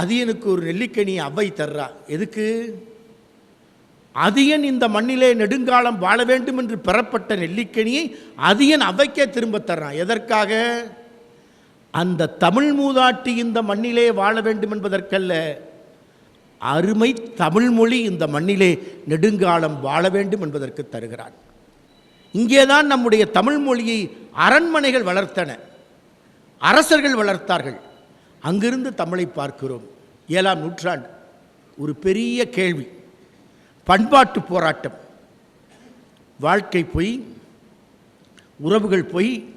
அதியனுக்கு ஒரு நெல்லிக்கனி அவ்வை தர்றா. எதுக்கு? அதியன் இந்த மண்ணிலே நெடுங்காலம் வாழ வேண்டும் என்று பெறப்பட்ட நெல்லிக்கனியை அதியன் அவைக்கே திரும்ப தர்றான் எதற்காக? அந்த தமிழ் மூதாட்டி இந்த மண்ணிலே வாழ வேண்டும் என்பதற்கல்ல. அருமை தமிழ் மொழி இந்த மண்ணிலே நெடுங்காலம் வாழ வேண்டும் என்பதற்கு தருகிறான். இங்கேதான் நம்முடைய தமிழ் மொழியை அரண்மனைகள் வளர்த்தன. அரசர்கள் வளர்த்தார்கள். அங்கிருந்து தமிழை பார்க்கிறோம். ஏழாம் நூற்றாண்டு. ஒரு பெரிய கேள்வி. பண்பாட்டு போராட்டம். வாழ்க்கை பொய் உறவுகள் பொய்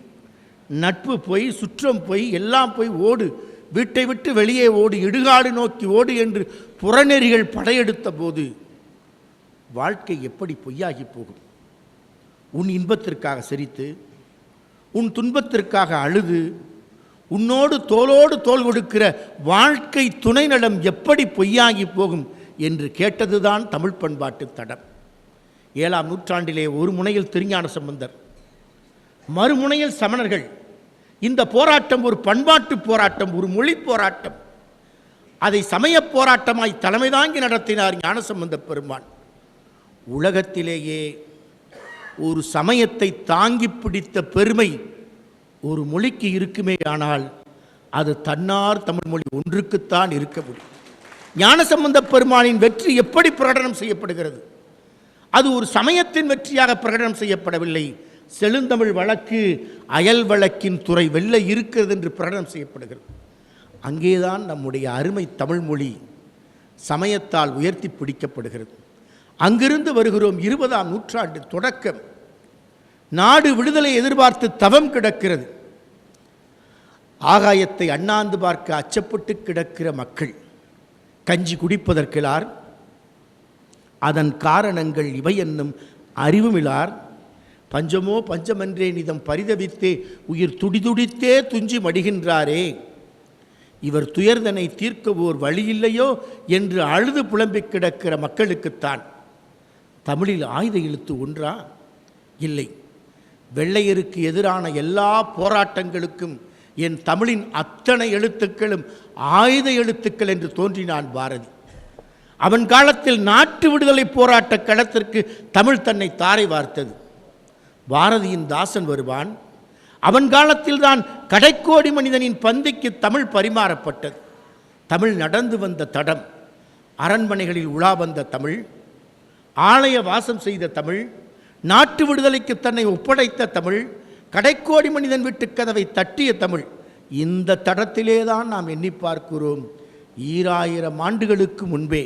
நட்பு பொய் சுற்றம் பொய் எல்லாம் போய் ஓடு. வீட்டை விட்டு வெளியே ஓடு இடுகாடு நோக்கி ஓடு என்று புறநெறிகள் படையெடுத்த போது வாழ்க்கை எப்படி பொய்யாகி போகும்? உன் இன்பத்திற்காக சிரித்து உன் துன்பத்திற்காக அழுது உன்னோடு தோளோடு தோல் கொடுக்கிற வாழ்க்கை துணை நலம் எப்படி பொய்யாகி போகும் என்று கேட்டதுதான் தமிழ் பண்பாட்டு தடம். ஏழாம் நூற்றாண்டிலே ஒரு முனையில் திருஞான சம்பந்தர். மறுமுனையில் சமணர்கள். இந்த போராட்டம் ஒரு பண்பாட்டு போராட்டம் ஒரு மொழி போராட்டம். அதை சமய போராட்டமாய் தலைமை தாங்கி நடத்தினார் ஞானசம்பந்த பெருமான். உலகத்திலேயே ஒரு சமயத்தை தாங்கி பிடித்த பெருமை ஒரு மொழிக்கு இருக்குமே ஆனால் அது தன்னார் தமிழ் மொழி ஒன்றுக்குத்தான் இருக்க முடியும். ஞானசம்பந்த பெருமானின் வெற்றி எப்படி பிரகடனம் செய்யப்படுகிறது? அது ஒரு சமயத்தின் வெற்றியாக பிரகடனம் செய்யப்படவில்லை. செழுந்தமிழ் வழக்கு அயல் வழக்கின் துறை வெல்ல இருக்கிறது என்று பிரகடனம் செய்யப்படுகிறது. அங்கேதான் நம்முடைய அருமை தமிழ் மொழி சமயத்தால் உயர்த்தி பிடிக்கப்படுகிறது. அங்கிருந்து வருகிறோம் இருபதாம் நூற்றாண்டு தொடக்கம். நாடு விடுதலை எதிர்பார்த்து தவம் கிடக்கிறது. ஆகாயத்தை அண்ணாந்து பார்க்க அச்சப்பட்டு கிடக்கிற மக்கள் கஞ்சி குடிப்பதற்கிலார் அதன் காரணங்கள் இவை என்னும் அறிவுமிலார் பஞ்சமோ பஞ்சமன்றே நிதம் பரிதவித்தே உயிர் துடிதுடித்தே துஞ்சி மடிகின்றாரே. இவர் துயர்தனை தீர்க்க ஓர் வழியில்லையோ என்று அழுது புலம்பிக் கிடக்கிற மக்களுக்குத்தான். தமிழில் ஆயுத எழுத்து ஒன்றா? இல்லை. வெள்ளையருக்கு எதிரான எல்லா போராட்டங்களுக்கும் என் தமிழின் அத்தனை எழுத்துக்களும் ஆயுத எழுத்துக்கள் என்று தோன்றினான் பாரதி. அவன் காலத்தில் நாட்டு விடுதலை போராட்ட களத்திற்கு தமிழ் தன்னை தாரை வார்த்தது. பாரதியின் தாசன் வருவான். அவன் காலத்தில் தான் கடைக்கோடி மனிதனின் பந்திக்கு தமிழ் பரிமாறப்பட்டது. தமிழ் நடந்து வந்த தடம் அரண்மனைகளில் உலா வந்த தமிழ் ஆலய வாசம் செய்த தமிழ் நாட்டு விடுதலைக்கு தன்னை ஒப்படைத்த தமிழ் கடைக்கோடி மனிதன் வீட்டு கதவை தட்டிய தமிழ் இந்த தடத்திலே தான் நாம் எண்ணி பார்க்கிறோம் ஈராயிரம் ஆண்டுகளுக்கு முன்பே.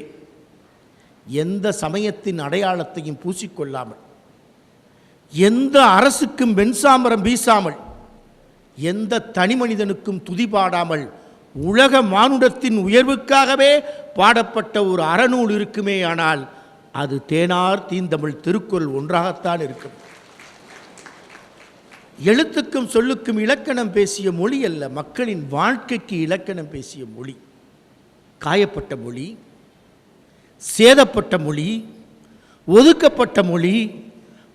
எந்த சமயத்தின் அடையாளத்தையும் பூசிக்கொள்ளாமல் எந்த அரசுக்கும் வெண்சாமரம் வீசாமல் எந்த தனி மனிதனுக்கும் துதி பாடாமல் உலக மானுடத்தின் உயர்வுக்காகவே பாடப்பட்ட ஒரு அறநூல் இருக்குமே ஆனால் அது தேனார் தீந்தமிழ் திருக்குறள் ஒன்றாகத்தான் இருக்கும். எழுத்துக்கும் சொல்லுக்கும் இலக்கணம் பேசிய மொழி அல்ல மக்களின் வாழ்க்கைக்கு இலக்கணம் பேசிய மொழி. காயப்பட்ட மொழி சேதப்பட்ட மொழி ஒதுக்கப்பட்ட மொழி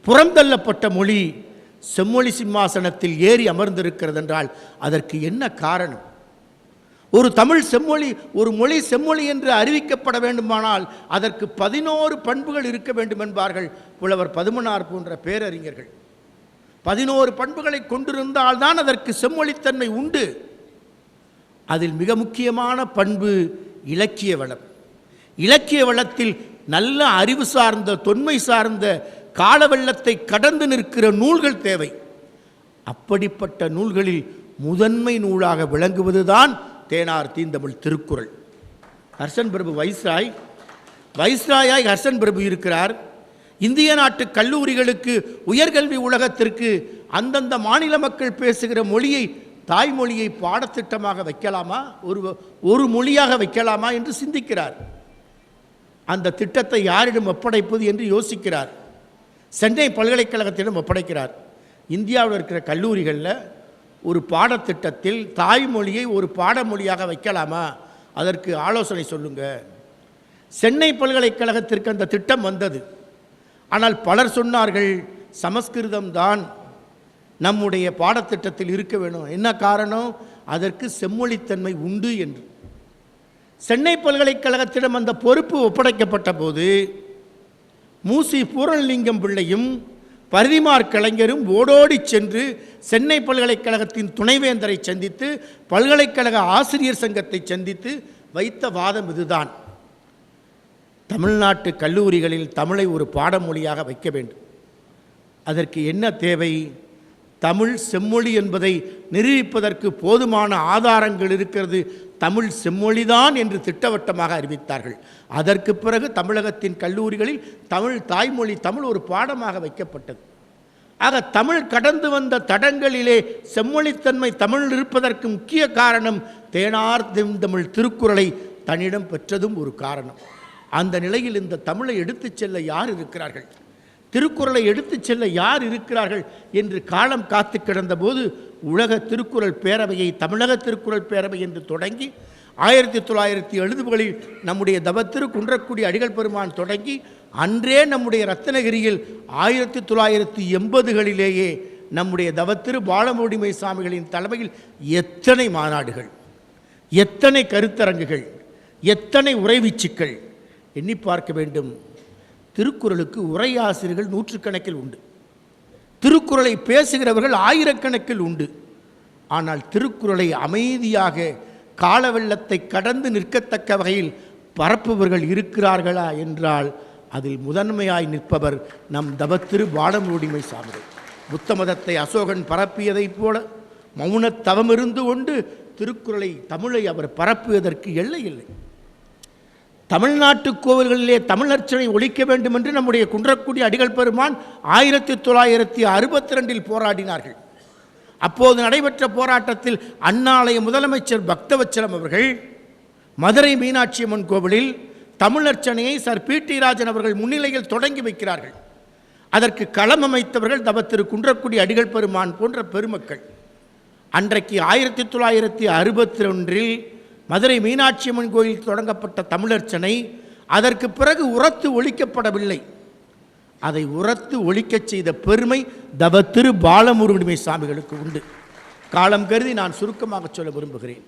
புறந்தள்ளப்பட்ட மொழி செம்மொழி சிம்மாசனத்தில் ஏறி அமர்ந்திருக்கிறது என்றால் அதற்கு என்ன காரணம்? ஒரு தமிழ் செம்மொழி ஒரு மொழி செம்மொழி என்று அறிவிக்கப்பட வேண்டுமானால் அதற்கு பதினோரு பண்புகள் இருக்க வேண்டும் என்பார்கள் புலவர் பதுமனார் போன்ற பேரறிஞர்கள். பதினோரு பண்புகளை கொண்டிருந்தால்தான் அதற்கு செம்மொழித்தன்மை உண்டு. அதில் மிக முக்கியமான பண்பு இலக்கிய வளம். இலக்கிய வளத்தில் நல்ல அறிவு சார்ந்த தொன்மை சார்ந்த கால வெள்ளத்தை கடந்து நிற்கிற நூல்கள் தேவை. அப்படிப்பட்ட நூல்களில் முதன்மை நூலாக விளங்குவதுதான் தேனார் தீந்தமிழ் திருக்குறள். ஹர்ஷன் பிரபு வைஸ்ராய் வைஸ்ராயாய் ஹர்ஷன் பிரபு இருக்கிறார். இந்திய நாட்டு கல்லூரிகளுக்கு உயர்கல்வி உலகத்திற்கு அந்தந்த மாநில மக்கள் பேசுகிற மொழியை தாய்மொழியை பாடத்திட்டமாக வைக்கலாமா? ஒரு ஒரு மொழியாக வைக்கலாமா என்று சிந்திக்கிறார். அந்த திட்டத்தை யாரிடம் ஒப்படைப்பது என்று யோசிக்கிறார். சென்னை பல்கலைக்கழகத்திடம் ஒப்படைக்கிறார். இந்தியாவில் இருக்கிற கல்லூரிகளில் ஒரு பாடத்திட்டத்தில் தாய்மொழியை ஒரு பாடமொழியாக வைக்கலாமா? அதற்கு ஆலோசனை சொல்லுங்க. சென்னை பல்கலைக்கழகத்திற்கு அந்த திட்டம் வந்தது. ஆனால் பலர் சொன்னார்கள் சமஸ்கிருதம் தான் நம்முடைய பாடத்திட்டத்தில் இருக்க வேணும். என்ன காரணம்? அதற்கு செம்மொழித்தன்மை உண்டு என்று. சென்னை பல்கலைக்கழகத்திடம் அந்த பொறுப்பு ஒப்படைக்கப்பட்ட போது மூசி பூரணலிங்கம் பிள்ளையும் பரிதிமார் கலைஞரும் ஓடோடி சென்று சென்னை பல்கலைக்கழகத்தின் துணைவேந்தரை சந்தித்து பல்கலைக்கழக ஆசிரியர் சங்கத்தை சந்தித்து வைத்த வாதம் இதுதான். தமிழ்நாட்டு கல்லூரிகளில் தமிழை ஒரு பாடமொழியாக வைக்க வேண்டும். அதற்கு என்ன தேவை? தமிழ் செம்மொழி என்பதை நிரூபிப்பதற்கு போதுமான ஆதாரங்கள் இருக்கிறது. தமிழ் செம்மொழிதான் என்று திட்டவட்டமாக அறிவித்தார்கள். அதற்கு பிறகு தமிழகத்தின் கல்லூரிகளில் தமிழ் தாய்மொழி தமிழ் ஒரு பாடமாக வைக்கப்பட்டது. ஆக தமிழ் கடந்து வந்த தடங்களிலே செம்மொழித்தன்மை தமிழ் இருப்பதற்கு முக்கிய காரணம் தேனார் தமிழ் திருக்குறளை தன்னிடம் பெற்றதும் ஒரு காரணம். அந்த நிலையில் இந்த தமிழை எடுத்துச் செல்ல யார் இருக்கிறார்கள்? திருக்குறளை எடுத்துச் செல்ல யார் இருக்கிறார்கள்? என்று காலம் காத்து கிடந்தபோது உலக திருக்குறள் பேரவையை தமிழக திருக்குறள் பேரவை என்று தொடங்கி ஆயிரத்தி தொள்ளாயிரத்தி எழுபதுகளில் நம்முடைய தவத்திரு குன்றக்குடி அடிகள் பெருமான் தொடங்கி அன்றே நம்முடைய ரத்னகிரியில் ஆயிரத்தி தொள்ளாயிரத்தி எண்பதுகளிலேயே நம்முடைய தவத்திரு பாலமுடிமை சாமிகளின் தலைமையில் எத்தனை மாநாடுகள் எத்தனை கருத்தரங்குகள் எத்தனை உறைவீச்சுக்கள் எண்ணி பார்க்க வேண்டும். திருக்குறளுக்கு உரையாசிரியர்கள் நூற்றுக்கணக்கில் உண்டு. திருக்குறளை பேசுகிறவர்கள் ஆயிரக்கணக்கில் உண்டு. ஆனால் திருக்குறளை அமைதியாக காலவெள்ளத்தை கடந்து நிற்கத்தக்க வகையில் பரப்புபவர்கள் இருக்கிறார்களா என்றால் அதில் முதன்மையாய் நிற்பவர் நம் தவத்திரு பாடமுடிமை சாமி புத்த மதத்தை அசோகன் பரப்பியதைப் போல மௌன தவமிருந்து கொண்டு திருக்குறளை தமிழை அவர் பரப்புவதற்கு எல்லை இல்லை. தமிழ்நாட்டு கோவில்களிலே தமிழர்ச்சனை ஒழிக்க வேண்டும் என்று நம்முடைய குன்றக்குடி அடிகள் பெருமான் ஆயிரத்தி தொள்ளாயிரத்தி அறுபத்தி ரெண்டில் போராடினார்கள். அப்போது நடைபெற்ற போராட்டத்தில் அண்ணாலய முதலமைச்சர் பக்தவச்சலம் அவர்கள் மதுரை மீனாட்சி அம்மன் கோவிலில் தமிழர்ச்சனையை சர் பி டி ராஜன் அவர்கள் முன்னிலையில் தொடங்கி வைக்கிறார்கள். அதற்கு களம் அமைத்தவர்கள் தவ திரு குன்றக்குடி அடிகள் பெருமான் போன்ற பெருமக்கள். அன்றைக்கு ஆயிரத்தி தொள்ளாயிரத்தி அறுபத்தி ஒன்றில் மதுரை மீனாட்சி அம்மன் கோயில் தொடங்கப்பட்ட தமிழர்ச்சனை அதற்கு பிறகு உரத்து ஒழிக்கப்படவில்லை. அதை உரத்து ஒழிக்கச் செய்த பெருமை தவ திரு பாலமுருகனிமை சாமிகளுக்கு உண்டு. காலம் கருதி நான் சுருக்கமாக சொல்ல விரும்புகிறேன்.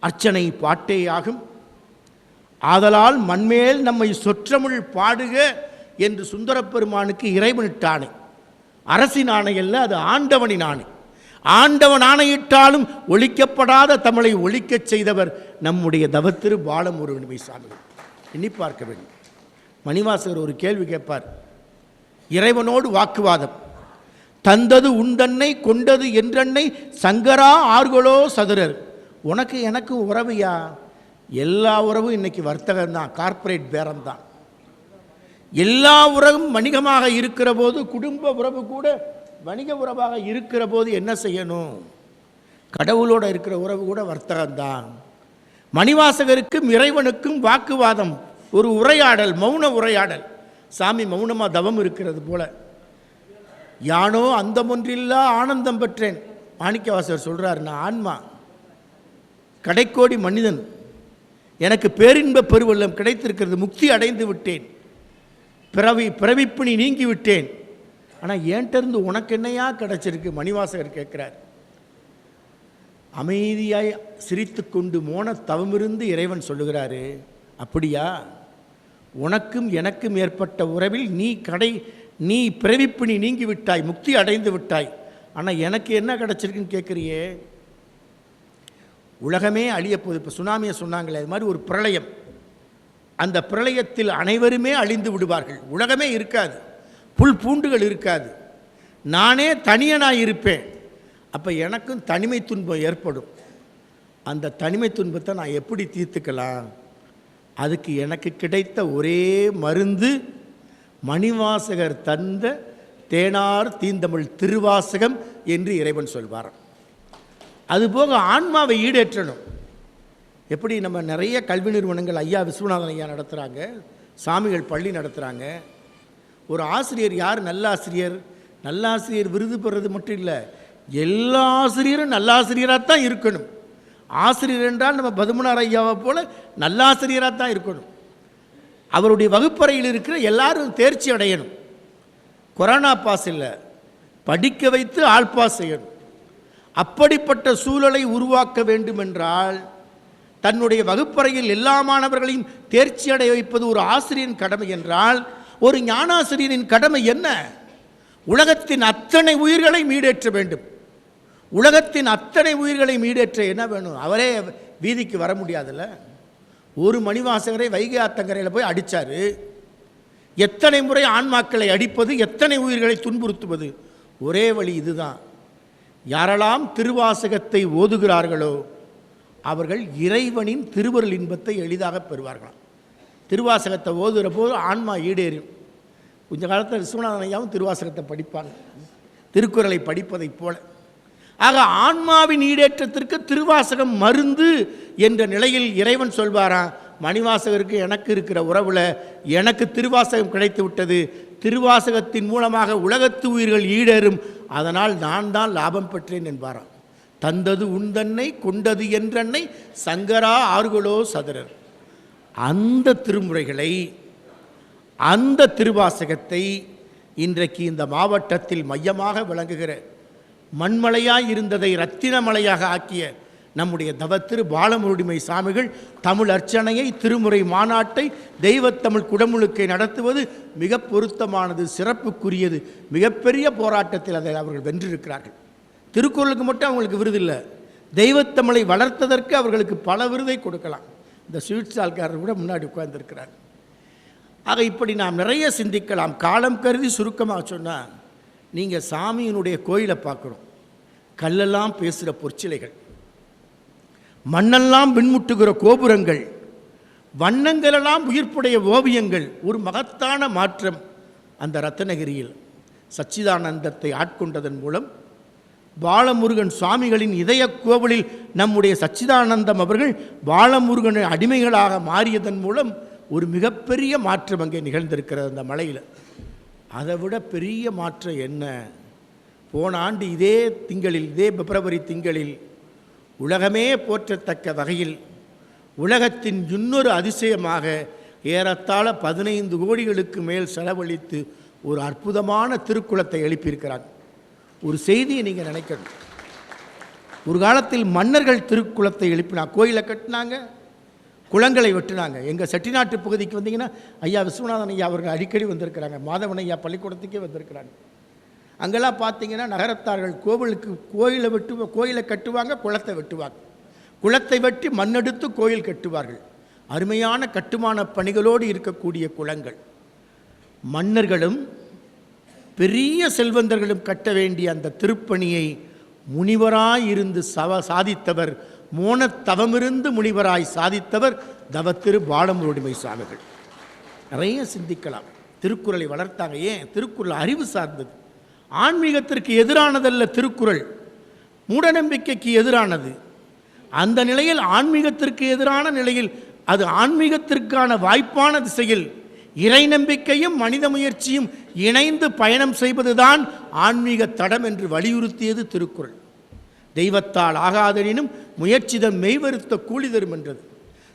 அர்ச்சனை பாட்டேயாகும். ஆதலால் மண்மேல் நம்மை சொற்றமிழ் பாடுக என்று சுந்தரப்பெருமானுக்கு இறைவனிட்டானே. அரசின் ஆணை அல்ல அது ஆண்டவனின் ஆணை. ஆண்டவன் ஆணையிட்டாலும் ஒழிக்கப்படாத தமிழை ஒழிக்கச் செய்தவர் நம்முடைய தவத்திரு பாலமுருகன் சாமி எண்ணி பார்க்க வேண்டும். மணிவாசகர் ஒரு கேள்வி கேட்பார். இறைவனோடு வாக்குவாதம். தந்தது உண்டன்னை கொண்டது என்றென்னை சங்கரா ஆர்களோ சதுரர். உனக்கு எனக்கு உறவையா? எல்லா உறவும் இன்னைக்கு வர்த்தகம் தான் கார்ப்பரேட் பேரம் தான். எல்லா உறவும் வணிகமாக இருக்கிற போது குடும்ப உறவு கூட வணிக உறவாக இருக்கிற போது என்ன செய்யணும்? கடவுளோட இருக்கிற உறவு கூட வர்த்தகம்தான். மணிவாசகருக்கும் இறைவனுக்கும் வாக்குவாதம். ஒரு உரையாடல் மௌன உரையாடல். சாமி மௌனமாக தவம் இருக்கிறது போல. யானோ அந்தமொன்றில்லா ஆனந்தம் பெற்றேன். மாணிக்கவாசகர் சொல்கிறார் நான் ஆன்மா கடைக்கோடி மனிதன். எனக்கு பேரின்ப பெருவெல்லம் கிடைத்திருக்கிறது முக்தி அடைந்து விட்டேன். பிறவி பிறவிப்பிணி நீங்கிவிட்டேன் ஆனால் ஏன்ட்டருந்து உனக்கு என்னையா கிடைச்சிருக்கு? மணிவாசகர் கேட்குறார். அமைதியாய் சிரித்துக்கொண்டு மோன தவமிருந்து இறைவன் சொல்லுகிறாரு அப்படியா? உனக்கும் எனக்கும் ஏற்பட்ட உறவில் நீ கடை நீ பிறவிப்பிணி நீங்கி விட்டாய் முக்தி அடைந்து விட்டாய். ஆனால் எனக்கு என்ன கிடச்சிருக்குன்னு கேட்குறியே? உலகமே அழியப்போகுது இப்போ சுனாமியை சொன்னாங்களே அது மாதிரி ஒரு பிரளயம். அந்த பிரளயத்தில் அனைவருமே அழிந்து விடுவார்கள். உலகமே இருக்காது. புல் பூண்டுகள் இருக்காது. நானே தனியனாக இருப்பேன் அப்போ எனக்கும் தனிமை துன்பம் ஏற்படும். அந்த தனிமை துன்பத்தை நான் எப்படி தீர்த்துக்கலாம்? அதுக்கு எனக்கு கிடைத்த ஒரே மருந்து மணிவாசகர் தந்த தேனார் தீந்தமிழ் திருவாசகம் என்று இறைவன் சொல்வார் அதுபோக ஆன்மாவை ஈடேற்றணும். எப்படி நம்ம நிறைய கல்வி நிறுவனங்கள் ஐயா விஸ்வநாதன் ஐயா நடத்துகிறாங்க சாமிகள் பள்ளி நடத்துகிறாங்க ஒரு ஆசிரியர் யார்? நல்ல ஆசிரியர் நல்ல ஆசிரியர் விருது பெறுறது மட்டும் இல்லை எல்லா ஆசிரியரும் நல்ல ஆசிரியராக தான் இருக்கணும். ஆசிரியர் என்றால் நம்ம பதுமனார் ஐயாவை போல நல்ல ஆசிரியராக தான் இருக்கணும். அவருடைய வகுப்பறையில் இருக்கிற எல்லாரும் தேர்ச்சி அடையணும். கொரோனா பாஸ் இல்லை படிக்க வைத்து ஆள் பாஸ் செய்யணும். அப்படிப்பட்ட சூழலை உருவாக்க வேண்டுமென்றால் தன்னுடைய வகுப்பறையில் எல்லா மாணவர்களையும் தேர்ச்சி அடைய வைப்பது ஒரு ஆசிரியரின் கடமை என்றால் ஒரு ஞானாசிரியரின் கடமை என்ன? உலகத்தின் அத்தனை உயிர்களை மீடேற்ற வேண்டும். உலகத்தின் அத்தனை உயிர்களை மீடேற்ற என்ன வேணும்? அவரே வீதிக்கு வர முடியாதுல்ல? ஒரு மணிவாசகரை வைகை ஆத்தங்கரையில் போய் அடித்தார் எத்தனை முறை ஆன்மாக்களை அடிப்பது எத்தனை உயிர்களை துன்புறுத்துவது? ஒரே வழி இதுதான். யாரெல்லாம் திருவாசகத்தை ஓதுகிறார்களோ அவர்கள் இறைவனின் திருவருள் இன்பத்தை எளிதாக பெறுவார்களாம். திருவாசகத்தை ஓதுகிற போது ஆன்மா ஈடேறும். கொஞ்ச காலத்தில் விஸ்வநாதன் ஐயாவும் திருவாசகத்தை படிப்பாங்க. திருக்குறளை படிப்பதைப் போல. ஆக ஆன்மாவின் ஈடேற்றத்திற்கு திருவாசகம் மருந்து என்ற நிலையில் இறைவன் சொல்வாராம் மணிவாசகருக்கு எனக்கு இருக்கிற உறவில் எனக்கு திருவாசகம் கிடைத்து விட்டது. திருவாசகத்தின் மூலமாக உலகத்து உயிர்கள் ஈடேறும். அதனால் நான் தான் லாபம் பெற்றேன் என்பாராம். தந்தது உந்தன்னை கொண்டது என்றன்னை சங்கரா ஆறுகளோ சதுரர். அந்த திருமுறைகளை அந்த திருவாசகத்தை இன்றைக்கு இந்த மாவட்டத்தில் மையமாக விளங்குகிற மண்மலையாய் இருந்ததை ரத்தினமலையாக ஆக்கிய நம்முடைய தவத்திரு பாலமுருடிமை சாமிகள் தமிழ் அர்ச்சனையை திருமுறை மாநாட்டை தெய்வத்தமிழ் குடமுழுக்கை நடத்துவது மிக பொருத்தமானது சிறப்புக்குரியது மிகப்பெரிய போராட்டத்தில் அதை அவர்கள் வென்றிருக்கிறார்கள். திருக்குறளுக்கு மட்டும் அவங்களுக்கு விருது இல்லை தெய்வத்தமிழை வளர்த்ததற்கு அவர்களுக்கு பல விருதை கொடுக்கலாம். இந்த ஸ்வீட் ஸ்டால்காரர் கூட முன்னாடி உட்கார்ந்துருக்கிறார். ஆக இப்படி நாம் நிறைய சிந்திக்கலாம். காலம் கருதி சுருக்கமாக சொன்னால் நீங்கள் சாமியினுடைய கோயிலை பார்க்கணும். கல்லெல்லாம் பேசுகிற பொற்சிலைகள். மண்ணெல்லாம் மின்முட்டுகிற கோபுரங்கள். வண்ணங்களெல்லாம் உயிர்ப்புடைய ஓவியங்கள். ஒரு மகத்தான மாற்றம் அந்த ரத்னகிரியில். சச்சிதானந்தத்தை ஆட்கொண்டதன் மூலம் பாலமுருகன் சுவாமிகளின் இதய கோவிலில் நம்முடைய சச்சிதானந்தம் அவர்கள் பாலமுருகன் அடிமைகளாக மாறியதன் மூலம் ஒரு மிகப்பெரிய மாற்றம் அங்கே நிகழ்ந்திருக்கிறது அந்த மலையில். அதை விட பெரிய மாற்றம் என்ன? போன ஆண்டு இதே திங்களில் இதே பிப்ரவரி திங்களில் உலகமே போற்றத்தக்க வகையில் உலகத்தின் இன்னொரு அதிசயமாக ஏறத்தாழ பதினைந்து கோடிகளுக்கு மேல் செலவழித்து ஒரு அற்புதமான திருக்குளத்தை எழுப்பியிருக்கிறாங்க. ஒரு செய்தியை நீங்கள் நினைக்கணும். ஒரு காலத்தில் மன்னர்கள் திருக்குளத்தை எழுப்பினா கோயிலை கட்டினாங்க குளங்களை வெட்டினாங்க. எங்கள் செட்டிநாட்டு பகுதிக்கு வந்தீங்கன்னா ஐயா விஸ்வநாதன் ஐயா அவர்கள் அடிக்கடி வந்திருக்கிறாங்க. மாதவன் ஐயா பள்ளிக்கூடத்துக்கே வந்திருக்கிறாங்க. அங்கெல்லாம் பார்த்தீங்கன்னா நகரத்தார்கள் கோவிலுக்கு கோயிலை வெட்டு கோயிலை கட்டுவாங்க குளத்தை வெட்டுவாங்க. குளத்தை வெட்டி மண்ணெடுத்து கோயில் கட்டுவார்கள். அருமையான கட்டுமான பணிகளோடு இருக்கக்கூடிய குளங்கள். மன்னர்களும் பெரிய செல்வந்தர்களும் கட்ட வேண்டிய அந்த திருப்பணியை முனிவராயிருந்து சவ சாதித்தவர் மோனத்தவமிருந்து முனிவராய் சாதித்தவர் தவத்திரு பாலமுருடிமை சுவாமிகள். நிறைய சிந்திக்கலாம். திருக்குறளை வளர்த்தாங்க. ஏன்? திருக்குறள் அறிவு சார்ந்தது. ஆன்மீகத்திற்கு எதிரானதல்ல திருக்குறள். மூடநம்பிக்கைக்கு எதிரானது. அந்த நிலையில் ஆன்மீகத்திற்கு எதிரான நிலையில் அது ஆன்மீகத்திற்கான வாய்ப்பான திசையில் இறை நம்பிக்கையும் மனித முயற்சியும் இணைந்து பயணம் செய்வதுதான் ஆன்மீக தடம் என்று வலியுறுத்தியது திருக்குறள். தெய்வத்தால் ஆகாதெனினும் முயற்சிதம் மெய்வருத்த கூலி தரும் என்றது.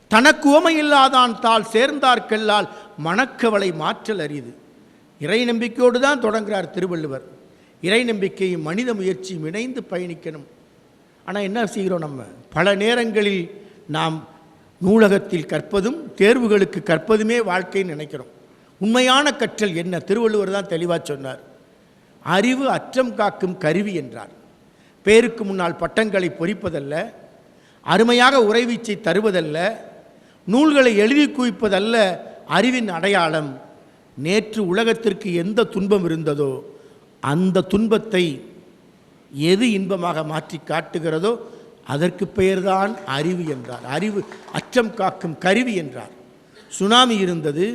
தனக்கு உவமையில்லாதான் தாள் சேர்ந்தார்க்கெல்லால் மணக்கவலை மாற்றல் அரிது. இறை நம்பிக்கையோடு தான் தொடங்குகிறார் திருவள்ளுவர். இறை நம்பிக்கையும் மனித முயற்சியும் இணைந்து பயணிக்கணும். ஆனால் என்ன செய்கிறோம் நம்ம? பல நேரங்களில் நாம் நூலகத்தில் கற்பதும் தேர்வுகளுக்கு கற்பதுமே வாழ்க்கைன்னு நினைக்கிறோம். உண்மையான கற்றல் என்ன? திருவள்ளுவர் தான் தெளிவாக சொன்னார். அறிவு அற்றம் காக்கும் கருவி என்றார். பேருக்கு முன்னால் பட்டங்களை பொறிப்பதல்ல அருமையாக உறைவீச்சை தருவதல்ல நூல்களை எழுதி குவிப்பதல்ல அறிவின் அடையாளம் நேற்று உலகத்திற்கு எந்த துன்பம் இருந்ததோ அந்த துன்பத்தை எது இன்பமாக மாற்றி காட்டுகிறதோ அதற்கு பெயர்தான் அறிவு என்றார். அறிவு அச்சம் காக்கும் கருவி என்றார். சுனாமி இருந்தது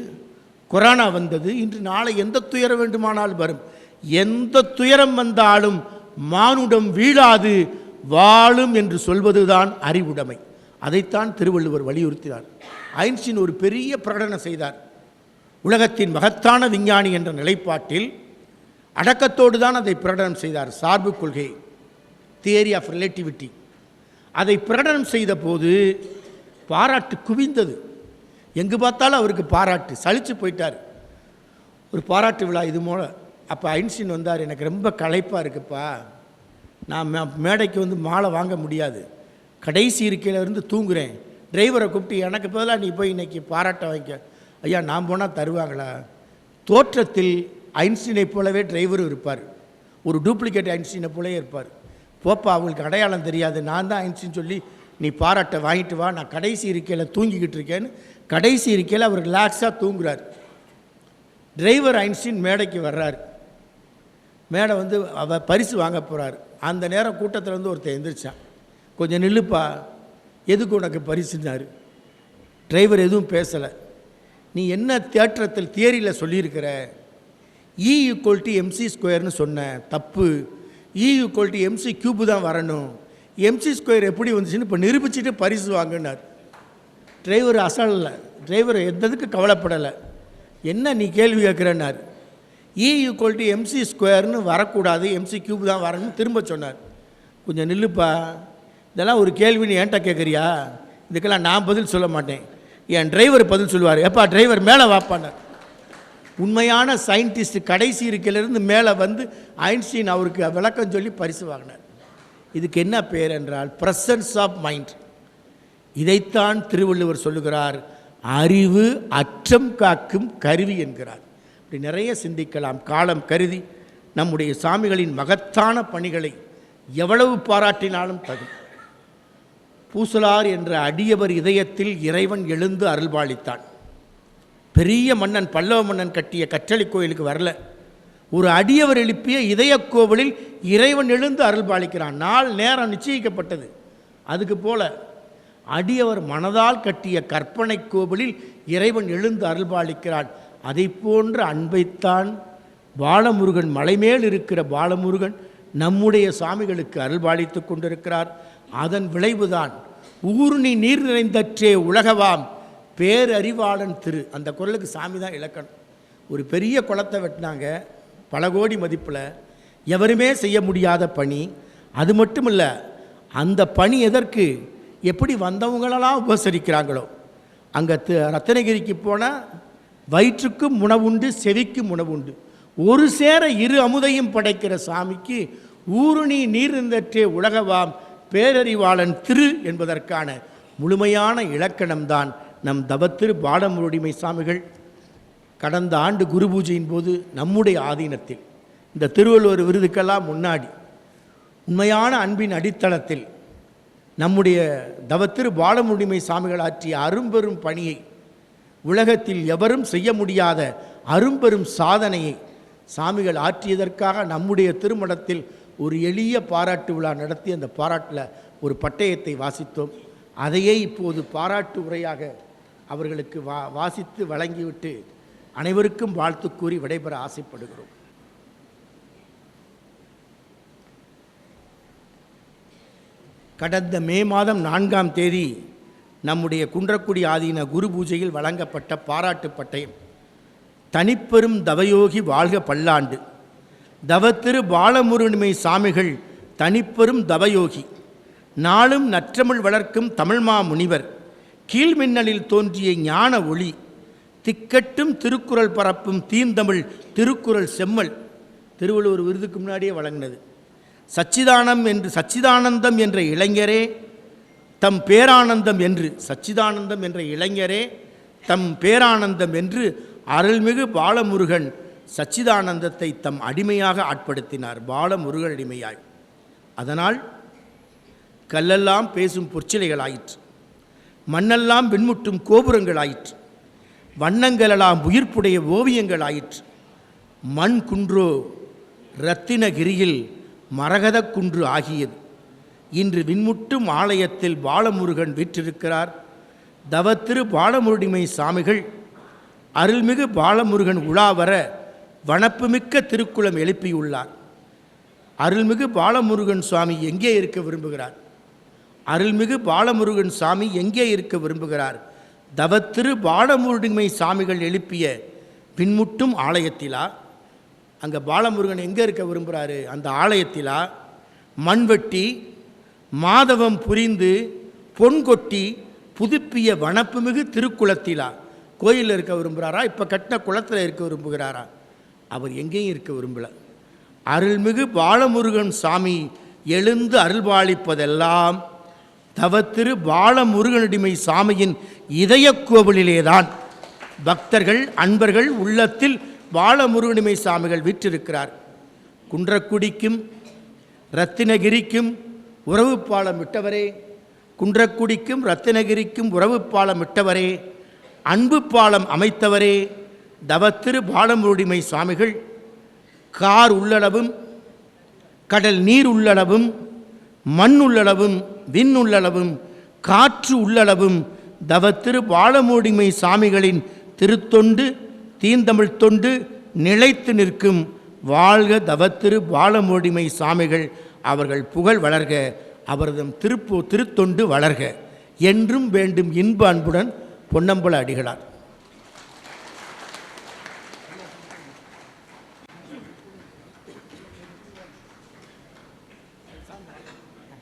கொரோனா வந்தது இன்று நாளை எந்த துயரம் வேண்டுமானால் வரும். எந்த துயரம் வந்தாலும் மானுடம் வீழாது வாழும் என்று சொல்வதுதான் அறிவுடைமை. அதைத்தான் திருவள்ளுவர் வலியுறுத்தினார். ஐன்ஸ்டீன் ஒரு பெரிய பிரகடனம் செய்தார். உலகத்தின் மகத்தான விஞ்ஞானி என்ற நிலைப்பாட்டில் அடக்கத்தோடு தான் அதை பிரகடனம் செய்தார். சார்பு கொள்கை தியரி ஆஃப் ரிலேட்டிவிட்டி அதை பிரகடனம் செய்த போது பாராட்டு குவிந்தது. எங்கு பார்த்தாலும் அவருக்கு பாராட்டு. சலிச்சு போயிட்டார். ஒரு பாராட்டு விழா இது மூல அப்போ ஐன்ஸ்டீன் வந்தார். எனக்கு ரொம்ப களைப்பாக இருக்குப்பா. நான் மே- மேடைக்கு வந்து மாலை வாங்க முடியாது. கடைசி இருக்கையில் இருந்து தூங்குறேன். டிரைவரை கூப்பிட்டு எனக்கு பதிலாக நீ போய் இன்னைக்கு பாராட்ட வாங்கிக்க. ஐயா நான் போனால் தருவாங்களா? தோற்றத்தில் ஐன்ஸ்டீனை போலவே டிரைவரும் இருப்பார். ஒரு டூப்ளிகேட் ஐன்ஸ்டீனை போலவே இருப்பார். போப்பா அவங்களுக்கு அடையாளம் தெரியாது. நான் தான் ஐன்ஸ்டீன் சொல்லி நீ பாராட்டை வாங்கிட்டு வா. நான் கடைசி இருக்கையில் தூங்கிக்கிட்டு இருக்கேன்னு. கடைசி இருக்கையில் அவர் ரிலாக்ஸாக தூங்குறார். டிரைவர் ஐன்ஸ்டீன் மேடைக்கு வர்றார். மேடை வந்து அவ பரிசு வாங்க போகிறார் அந்த நேரம் கூட்டத்தில் வந்து ஒருத்தர் எந்திரிச்சான். கொஞ்சம் நில்லுப்பா. எதுக்கு உனக்கு பரிசுனார் டிரைவர் எதுவும் பேசலை. நீ என்ன தேற்றத்தில் தியரியில் சொல்லியிருக்கிற? இ ஈக்குவல் டு எம்சி ஸ்கொயர்னு சொன்ன. தப்பு. E equal to M C cube தான் வரணும். எம்சி ஸ்கொயர் எப்படி வந்துச்சுன்னு இப்போ நிரூபிச்சுட்டு பரிசு வாங்கினார். டிரைவர் அசலில் டிரைவர் எந்ததுக்கு கவலைப்படலை. என்ன நீ கேள்வி கேட்குறனார் E equal to M C ஸ்கொயர்னு வரக்கூடாது. எம்சி கியூப் தான் வரணும்னு திரும்ப சொன்னார். கொஞ்சம் நில்லுப்பா. இதெல்லாம் ஒரு கேள்வின்னு ஏன்ட்ட கேட்குறியா? இதுக்கெல்லாம் நான் பதில் சொல்ல மாட்டேன். என் டிரைவர் பதில் சொல்லுவார். எப்பா டிரைவர் மேலே வாப்பானார் உண்மையான சயின்டிஸ்ட் கடைசி இருக்கையிலிருந்து மேலே வந்து ஐன்ஸ்டீன் அவருக்கு விளக்கம் சொல்லி பரிசு வாங்கினார். இதுக்கு என்ன பேர் என்றால் ப்ரெசன்ஸ் ஆஃப் மைண்ட் இதைத்தான் திருவள்ளுவர் சொல்லுகிறார் அறிவு அச்சம் காக்கும் கருவி என்கிறார். இப்படி நிறைய சிந்திக்கலாம். காலம் கருதி நம்முடைய சாமிகளின் மகத்தான பணிகளை எவ்வளவு பாராட்டினாலும் தகும். பூசலார் என்ற அடியவர் இதயத்தில் இறைவன் எழுந்து அருள்பாளித்தான் பெரிய மன்னன் பல்லவ மன்னன் கட்டிய கற்றளி கோயிலுக்கு வரல. ஒரு அடியவர் எழுப்பிய இதய கோவிலில் இறைவன் எழுந்து அருள்பாலிக்கிறான் நாள் நேரம் நிச்சயிக்கப்பட்டது. அதுக்கு போல அடியவர் மனதால் கட்டிய கற்பனை கோவிலில் இறைவன் எழுந்து அருள்பாலிக்கிறான் அதை போன்ற அன்பைத்தான் பாலமுருகன் மலைமேல் இருக்கிற பாலமுருகன் நம்முடைய சாமிகளுக்கு அருள்பாலித்து கொண்டிருக்கிறார். அதன் விளைவுதான் ஊர்ணி நீர் நிறைந்தற்றே உலகவாம். பேரறிவாளன் திரு அந்த குரலுக்கு சாமி தான் இலக்கணம். ஒரு பெரிய குளத்தை வெட்டினாங்க பல கோடி மதிப்பில். எவருமே செய்ய முடியாத பணி. அது மட்டும் இல்லை அந்த பணி எதற்கு? எப்படி வந்தவங்களெல்லாம் உபசரிக்கிறாங்களோ. அங்கே ரத்தனகிரிக்கு போனால் வயிற்றுக்கும் உணவுண்டு செவிக்கும் உணவுண்டு. ஒரு சேர இரு அமுதையும் படைக்கிற சாமிக்கு ஊருணி நீர் இருந்தற்றே உலகவாம் பேரறிவாளன் திரு என்பதற்கான முழுமையான இலக்கணம்தான் நம் தவத்திரு பாடமுருடிமை சாமிகள் கடந்த ஆண்டு குரு பூஜையின் போது நம்முடைய ஆதீனத்தில் இந்த திருவள்ளுவர் விருதுக்கெல்லாம் முன்னாடி உண்மையான அன்பின் அடித்தளத்தில் நம்முடைய தவத்திரு பாலமுடிமை சாமிகள் ஆற்றிய அரும்பெரும் பணியை உலகத்தில் எவரும் செய்ய முடியாத அரும்பெரும் சாதனையை சாமிகள் ஆற்றியதற்காக நம்முடைய திருமணத்தில் ஒரு எளிய பாராட்டு விழா நடத்தி அந்த பாராட்டில் ஒரு பட்டயத்தை வாசித்தோம். அதையே இப்போது பாராட்டு உரையாக அவர்களுக்கு வா வாசித்து வழங்கிவிட்டு அனைவருக்கும் வாழ்த்து கூறி விடைபெற ஆசைப்படுகிறோம். கடந்த மே மாதம் நான்காம் தேதி நம்முடைய குன்றக்குடி ஆதீன குரு பூஜையில் வழங்கப்பட்ட பாராட்டு பட்டயம் தனிப்பெரும் தவயோகி வாழ்க பல்லாண்டு. தவத்திரு பாலமுருகனிமை சாமிகள் தனிப்பெரும் தவயோகி நாளும் நற்றமிழ் வளர்க்கும் தமிழ்மா முனிவர் கீழ்மின்னலில் தோன்றிய ஞான ஒளி திக்கட்டும் திருக்குறள் பரப்பும் தீந்தமிழ் திருக்குறள் செம்மல் திருவள்ளுவர் விருதுக்கு முன்னாடியே வழங்கினது. சச்சிதானம் என்று சச்சிதானந்தம் என்ற இளைஞரே தம் பேரானந்தம் என்று சச்சிதானந்தம் என்ற இளைஞரே தம் பேரானந்தம் என்று அருள்மிகு பாலமுருகன் சச்சிதானந்தத்தை தம் அடிமையாக ஆட்படுத்தினார். பாலமுருகன் அடிமையாய். அதனால் கல்லெல்லாம் பேசும் பொற்சிலைகளாயிற்று. மண்ணெல்லாம் விண்முட்டும் கோபுரங்களாயிற்று. வண்ணங்களெல்லாம் உயிர்ப்புடைய ஓவியங்களாயிற்று. மண் குன்றோ இரத்தினகிரியில் மரகதக் குன்று ஆகியது. இன்று விண்முட்டும் ஆலயத்தில் பாலமுருகன் வீற்றிருக்கிறார். தவத்திரு பாலமுருடிமை சாமிகள் அருள்மிகு பாலமுருகன் உலாவர வனப்புமிக்க திருக்குளம் எழுப்பியுள்ளார். அருள்மிகு பாலமுருகன் சுவாமி எங்கே இருக்க விரும்புகிறார்? அருள்மிகு பாலமுருகன் சாமி எங்கே இருக்க விரும்புகிறார்? தவத்திரு பாலமுருகமை சாமிகள் எழுப்பிய பின்முட்டும் ஆலயத்திலா? அங்கே பாலமுருகன் எங்கே இருக்க விரும்புகிறாரு அந்த ஆலயத்திலா? மண்வெட்டி மாதவம் புரிந்து பொன் கொட்டி புதுப்பிய வனப்புமிகு திருக்குளத்திலா? கோயிலில் இருக்க விரும்புகிறாரா இப்போ கட்டின குளத்தில் இருக்க விரும்புகிறாரா? அவர் எங்கேயும் இருக்க விரும்பலை. அருள்மிகு பாலமுருகன் சாமி எழுந்து அருள்பாலிப்பதெல்லாம் தவத்திரு பாலமுருகனடிமை சாமியின் இதயக் கோவிலிலேதான் பக்தர்கள் அன்பர்கள் உள்ளத்தில் பாலமுருகனிமை சாமிகள் விற்றிருக்கிறார். குன்றக்குடிக்கும் ரத்தினகிரிக்கும் உறவு பாலம் விட்டவரே குன்றக்குடிக்கும் ரத்தினகிரிக்கும் உறவு பாலம் விட்டவரே அன்பு பாலம் அமைத்தவரே. தவத்திரு பாலமுருடிமை சுவாமிகள் கார் உள்ளளவும் கடல் நீர் உள்ளளவும் மண் உள்ளளவும் விண் உள்ளளவும் காற்று உள்ளளவும் தவத்திரு பாலமூடிமை சாமிகளின் திருத்தொண்டு தீந்தமிழ் தொண்டு நிலைத்து நிற்கும் வாழ்க தவத்திரு பாலமூடிமை சாமிகள் அவர்கள் புகழ் வளர்க அவரதும் திருப்பு திருத்தொண்டு வளர்க. என்றும் வேண்டும் இன்ப அன்புடன் பொன்னம்பல அடிகளார்.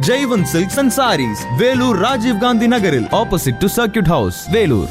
Jaivan silks and sarees Vellore Rajiv Gandhi நகரில் opposite to circuit house Vellore